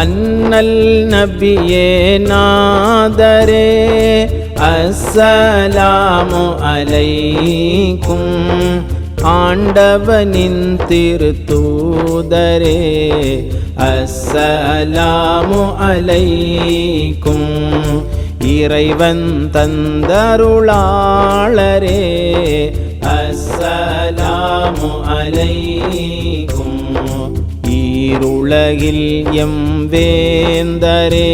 அன்னல் நபியே நாதரே அஸ்ஸலாமு அலைக்கும் ஆண்டவனின் திருத்தூதரே அஸ்ஸலாமு அலைக்கும் இறைவன் தந்தருளாளரே அஸ்ஸலாமு அலைக்கும் ஈருலகில் எம் வேந்தரே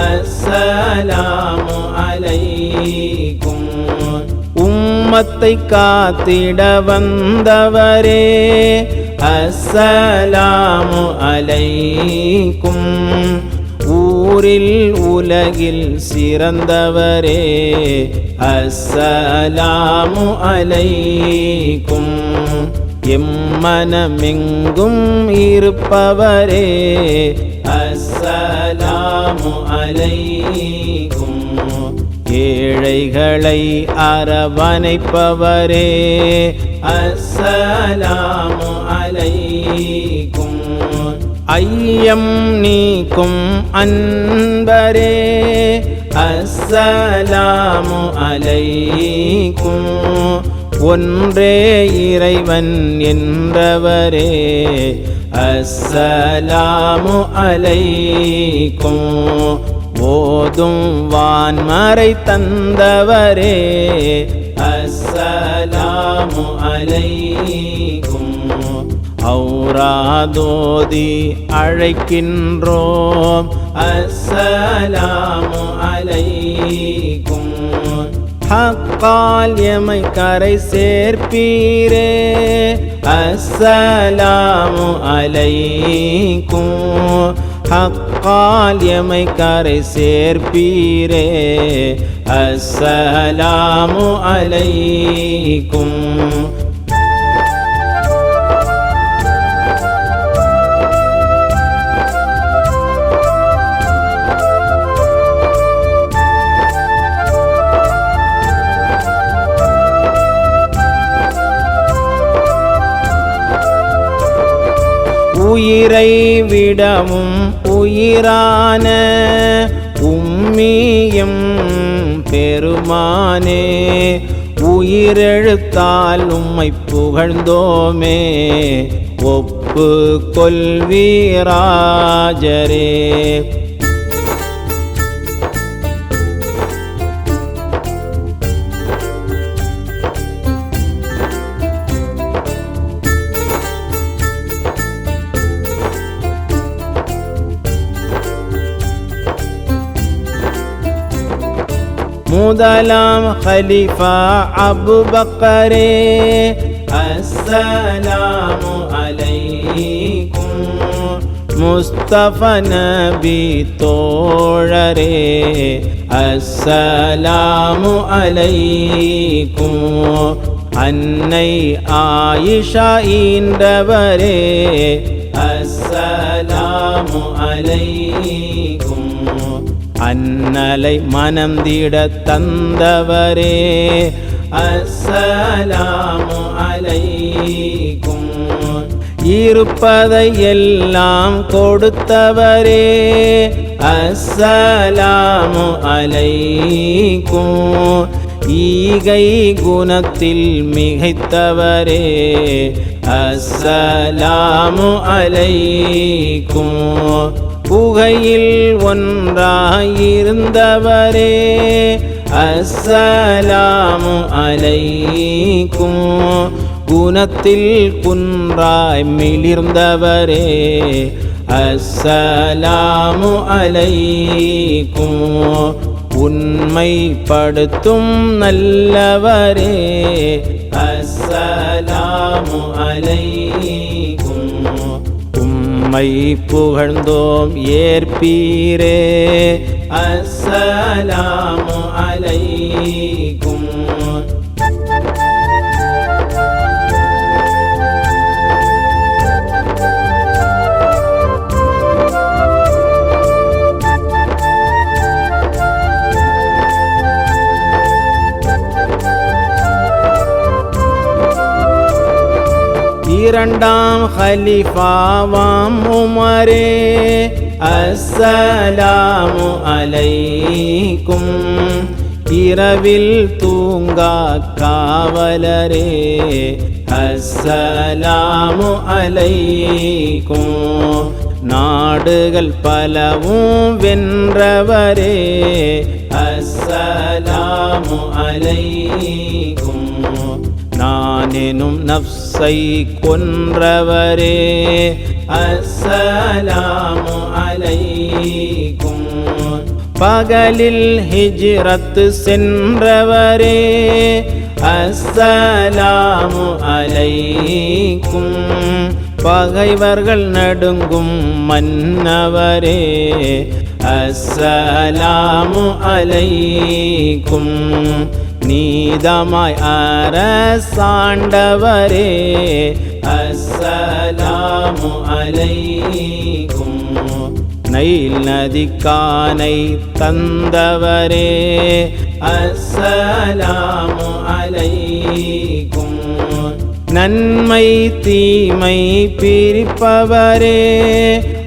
அஸ்ஸலாமு அலைக்கும். உம்மத்தை காத்திட வந்தவரே அஸ்ஸலாமு அலைக்கும். ஊரில் உலகில் சிறந்தவரே அஸ்ஸலாமு அலைக்கும். எம்மனமெங்கும் இருப்பவரே. அஸ்ஸலாமு அலைக்கும். ஏழைகளை அரவணைப்பவரே. அஸ்ஸலாமு அலைக்கும். ஐயம் நீக்கும் அன்பரே. அஸ்ஸலாமு அலைக்கும். ஒன்றே இறைவன் என்றவரே. அஸ்ஸலாமு அலைக்கும். ஓதும் வான்மறை தந்தவரே. அஸ்ஸலாமு அலைக்கும். ஔராதோதி அழைக்கின்றோம். அஸ்ஸலாமு அலைக்கும். ஹக்கால் எமை கரை சேர்ப்பீரே. அஸ்ஸலாமு அலைக்கும். ஹக்கால் எமை கரை சேர்ப்பீரே. அஸ்ஸலாமு அலைக்கும். உயிரை விடவும் உயிரான உம்மியும் பெருமானே. உயிரெழுத்தால் உம்மை புகழ்ந்தோமே. ஒப்பு கொள்வீராஜரே முதலாம் ஹலிஃபா அபு பக்கரே அஸ்ஸலாமு அலைக்கும் முஸ்தப நபி தோழரே அஸ்ஸலாமு அலைக்கும் அன்னை ஆயிஷா ஈன்றவரே அஸ்ஸலாமு அலைக்கும் அன்னலை மனம் மனந்திட தந்தவரே. அஸ்ஸலாமு அலைக்கும். இருப்பதை எல்லாம் கொடுத்தவரே. அஸ்ஸலாமு அலைக்கும். ஈகை குணத்தில் மிகைத்தவரே. அஸ்ஸலாமு அலைக்கும். புகையில் ஒன்றாயிருந்தவரே அஸ்ஸலாமு அலைக்கும். குணத்தில் குன்றாய் மிளிர்ந்தவரே அஸ்ஸலாமு அலைக்கும். உண்மைப்படுத்தும் நல்லவரே அஸ்ஸலாமு அலைக்கும். நம்மை புகழ்ந்தோம் ஏற்பீரே. அஸ்ஸலாமு அலை இரண்டாம் ஹலிஃபாவாம் உமரே அஸ்ஸலாமு அலைக்கும். இரவில் தூங்கா காவலரே அஸ்ஸலாமு அலைக்கும். நாடுகள் பலவும் வென்றவரே அஸ்ஸலாமு அலைக்கும். நானெனும் நப்சை கொன்றவரே அஸ்ஸலாமு அலைக்கும் பகலில் ஹிஜ்ரத் சென்றவரே அஸ்ஸலாமு அலைக்கும் பகைவர்கள் நடுங்கும் மன்னவரே அஸ்ஸலாமு அலைக்கும் நீதமாய் அரசாண்டவரே அஸ்ஸலாமு அலைக்கும். நைல் நதிக்கானை தந்தவரே அஸ்ஸலாமு அலைக்கும். நன்மை தீமை பிரிப்பவரே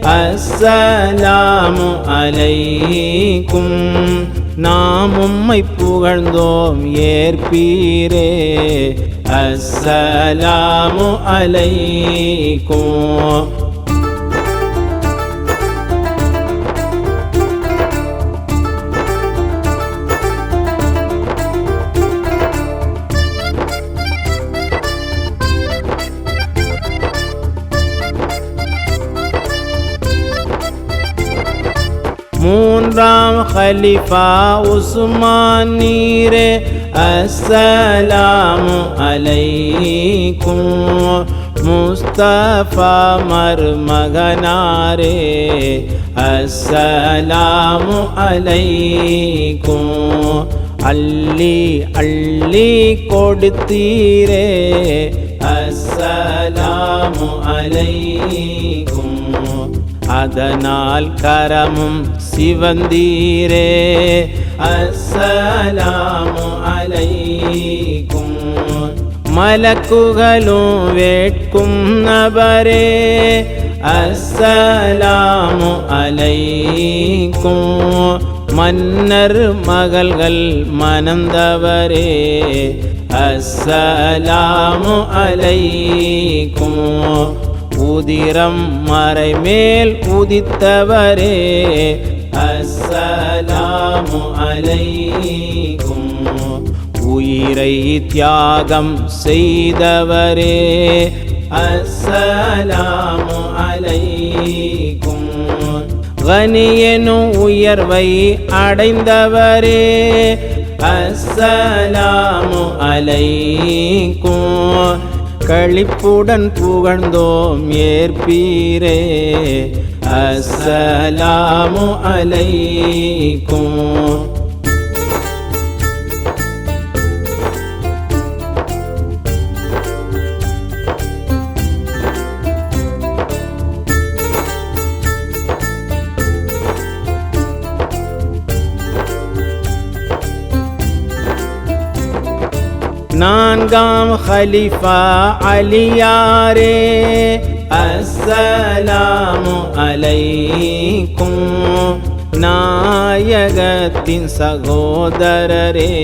அஸ்ஸலாமு அலைக்கும். நாம் உம்மை புகழ்ந்தோம் ஏற்பீரே. அஸ்ஸலாமு அலைக்கும். மூன்றாம் ஹலிஃபா உஸ்மான் நீரே அஸ்ஸலாமு அலைக்கும் முஸ்தபா மருமகனாரே அஸ்ஸலாமு அலைக்கும் அள்ளி அள்ளி கொடுத்தீரே அஸ்ஸலாமு அலைக்கும் அதனால் கரமும் சிவந்தீரே. அஸ்ஸலாமு அலைக்கும். மலக்குகளும் வேட்கும் நபரே. அஸ்ஸலாமு அலைக்கும். மன்னர் மகள்கள் மணந்தவரே. அஸ்ஸலாமு அலைக்கும். உதிரம் மறைமேல் உதித்தவரே. அஸ்ஸலாமு அலைக்கும் உயிரை தியாகம் செய்தவரே அஸ்ஸலாமு அலைக்கும் கனியனும் உயர்வை அடைந்தவரே அஸ்ஸலாமு அலைக்கும் களிப்புடன் புகழ்ந்தோம் ஏற்பீரே அஸ்ஸலாமு அலைக்கும் நான்காம் ஹலிஃபா அலியாரே அஸ்ஸலாமு அலைக்கும். நாயகத்தின் சகோதரரே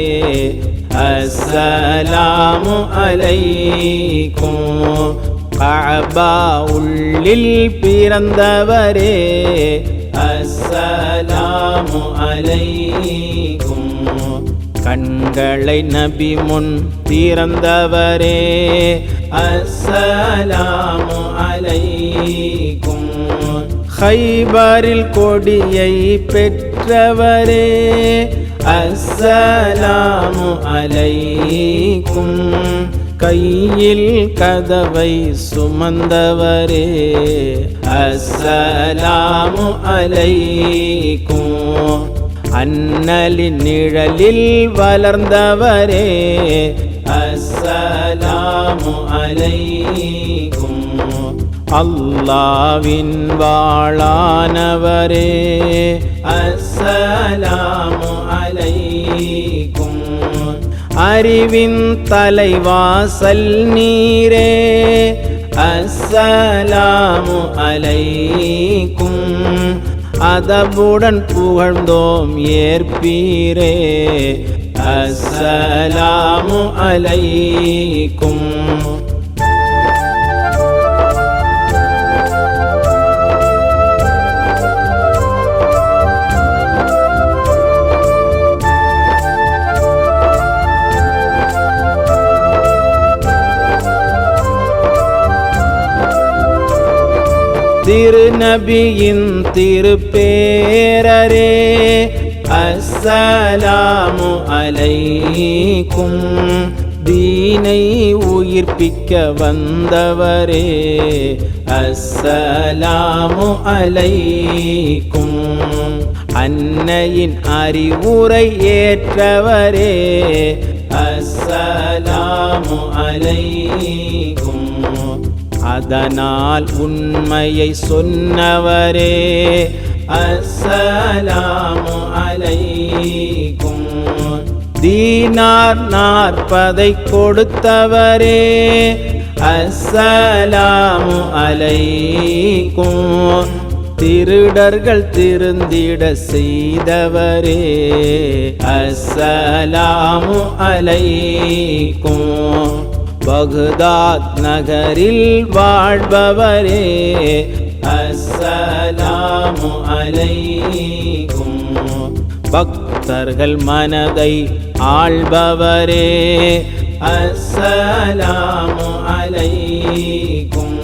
அஸ்ஸலாமு அலைக்கும். கஅபா உள்ளில் பிறந்தவரே அஸ்ஸலாமு அலைக்கும். கண்களை நபி முன் திறந்தவரே அஸ்ஸலாமு அலைக்கும். ஹைபரில் கொடியை பெற்றவரே அஸ்ஸலாமு அலைக்கும். கையில் கதவை சுமந்தவரே அஸ்ஸலாமு அலைக்கும். அன்னலின் நிழலில் வளர்ந்தவரே. அஸ்ஸலாமு அலைக்கும். அல்லாவின் வாழானவரே. அஸ்ஸலாமு அலைக்கும். அறிவின் தலைவாசல் நீரே. அஸ்ஸலாமு அலைக்கும். அதபுடன் புகழ்ந்தோம் ஏற்பீரே. அஸ்ஸலாமு அலைக்கும். திருநபியின் திருப்பேரரே அஸ்ஸலாமு அலைக்கும். தீனை உயிர்ப்பிக்க வந்தவரே அஸ்ஸலாமு அலைக்கும். அன்னையின் அறிவுரை ஏற்றவரே அஸ்ஸலாமு அலைக்கும். அதனால் உண்மையை சொன்னவரே அஸ்ஸலாமு அலைக்கும். தீனார் நாற்பதை கொடுத்தவரே அஸ்ஸலாமு அலைக்கும். திருடர்கள் திருந்திட செய்தவரே அஸ்ஸலாமு அலைக்கும். பகுதாத் நகரில் வாழ்பவரே. அஸ்ஸலாமு அலைக்கும். பக்தர்கள் மனதை ஆள்பவரே. அஸ்ஸலாமு அலைக்கும்.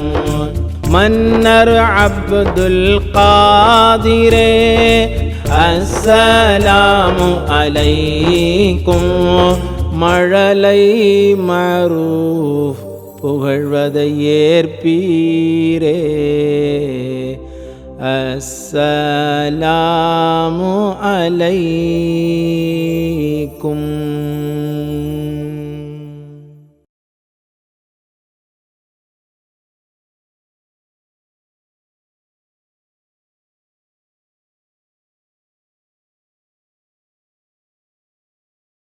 மன்னர் அப்துல் காதிரே. அஸ்ஸலாமு அலைக்கும். மழலை மரூஃப் புகழ்வதை ஏற்பீரே. அஸ்ஸலாமு அலைக்கும்